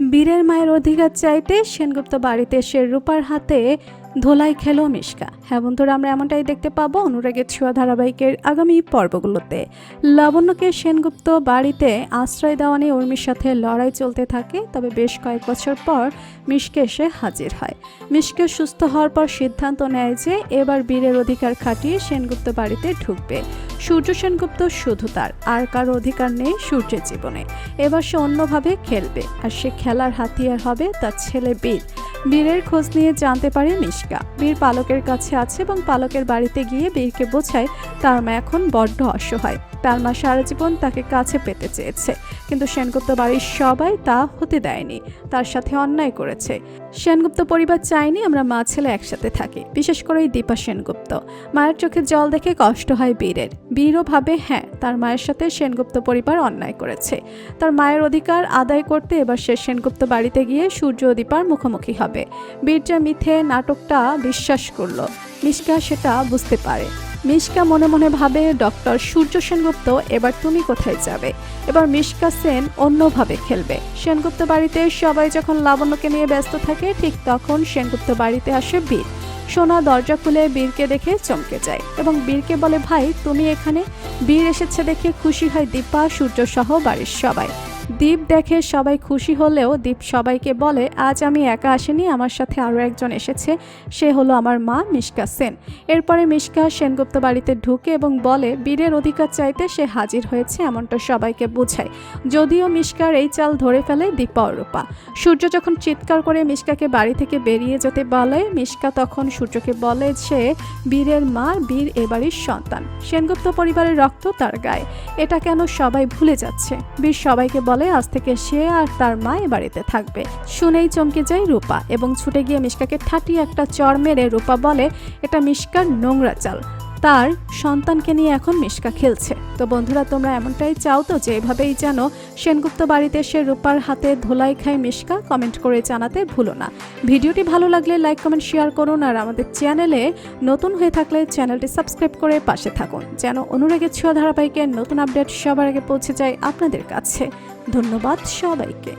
বীরের মায়ের অধিকার চাইতে সেনগুপ্ত বাড়িতে এসে রূপার হাতে ধোলাই খেলো মিশকা। হ্যাঁ বন্ধুরা, আমরা এমনটাই দেখতে পাবো অনুরাগের ছোঁয়া ধারাবাহিকের আগামী পর্বগুলোতে। লাবণ্যকে সেনগুপ্ত বাড়িতে আশ্রয় দেওয়া নিয়ে উর্মির সাথে লড়াই চলতে থাকে, তবে বেশ কয়েক বছর পর মিশকে এসে হাজির হয়। মিশকে সুস্থ হওয়ার পর সিদ্ধান্ত নেয় যে এবার বীরের অধিকার খাটিয়ে সেনগুপ্ত বাড়িতে ঢুকবে। সূর্য সেনগুপ্ত শুধু তার, আর কারও অধিকার নেই সূর্যের জীবনে। এবার সে অন্যভাবে খেলবে, আর সে খেলার হাতিয়ার হবে তার ছেলে বীর। বীরের খোঁজ নিয়ে জানতে পারে মিশকা বীর পালকের কাছে আছে এবং পালকের বাড়িতে গিয়ে বীরকে বোঝায় তার মা এখন বড্ড অসহায়। তার মা সারা জীবন তাকে কাছে পেতে চেয়েছে, কিন্তু সেনগুপ্ত বাড়ির সবাই তা হতে দেয়নি, তার সাথে অন্যায় করেছে। সেনগুপ্ত পরিবার চায়নি আমরা মা ছেলে একসাথে থাকি, বিশেষ করে দীপা সেনগুপ্ত। মায়ের চোখে জল দেখে কষ্ট হয় বীরের। বীরও ভাবে হ্যাঁ তার মায়ের সাথে সেনগুপ্ত পরিবার অন্যায় করেছে। তার মায়ের অধিকার আদায় করতে এবার সে সেনগুপ্ত বাড়িতে গিয়ে সূর্য দীপার মুখোমুখি হবে। বীরজা মিথে নাটকটা বিশ্বাস করল। মিশকা সেটা বুঝতে পারে। মিশকা মনে মনে ভাবে, ডক্টর সূর্য সেনগুপ্ত, এবার তুমি কোথায় যাবে? এবার মিশকা সেন অন্যভাবে খেলবে। সেনগুপ্ত বাড়িতে সবাই যখন লাবণ্যকে নিয়ে ব্যস্ত থাকে, ঠিক তখন সেনগুপ্ত বাড়িতে আসে বীর। সোনা দরজা খুলে বীরকে দেখে চমকে যায় এবং বীরকে বলে, ভাই, তুমি এখানে? বীর এসেছে দেখে খুশি হয় দীপা, সূর্য সহ বাড়ির সবাই। দীপ দেখে সবাই খুশি হলেও দীপ সবাইকে বলে, আজ আমি একা আসিনি, আমার সাথে আরও একজন এসেছে। সে হলো আমার মা মিশকা সেন। এরপরে মিশকা সেনগুপ্ত বাড়িতে ঢুকে এবং বলে, বীরের অধিকার চাইতে সে হাজির হয়েছে, এমনটা সবাইকে বোঝায় যদিও মিশকার এই চাল ধরে ফেলে দীপা ও রূপা সূর্য যখন চিৎকার করে মিশকাকে বাড়ি থেকে বেরিয়ে যেতে বলে, মিশকা তখন সূর্যকে বলে যে, বীরের মা, বীর এ বাড়ির সন্তান। সেনগুপ্ত পরিবারের রক্ত তার গায়ে। এটা কেন সবাই ভুলে যাচ্ছে? বীর সবাইকে বলে আজ থেকে সে আর তার মা এ বাড়িতে থাকবে। শুনেই চমকে যায় রূপা এবং ছুটে গিয়ে মিশকাকে ঠাটিয়ে একটা চর মেরে রূপা বলে, এটা মিশকার নোংরা চাল। তার সন্তানকে নিয়ে এখন মিশকা খেলছে। তো বন্ধুরা, তোমরা এমনটাই চাও তো যে এভাবেই যেন সেনগুপ্ত বাড়িতে সে রূপার হাতে ধোলাই খায় মিশকা কমেন্ট করে জানাতে ভুলো না। ভিডিওটি ভালো লাগলে লাইক কমেন্ট শেয়ার করুন আর আমাদের চ্যানেলে নতুন হয়ে থাকলে চ্যানেলটি সাবস্ক্রাইব করে পাশে থাকুন। যেন অনুরাগের ছোঁয়া ধারাবাহিকের নতুন আপডেট সবার আগে পৌঁছে যায় আপনাদের কাছে। ধন্যবাদ সবাইকে।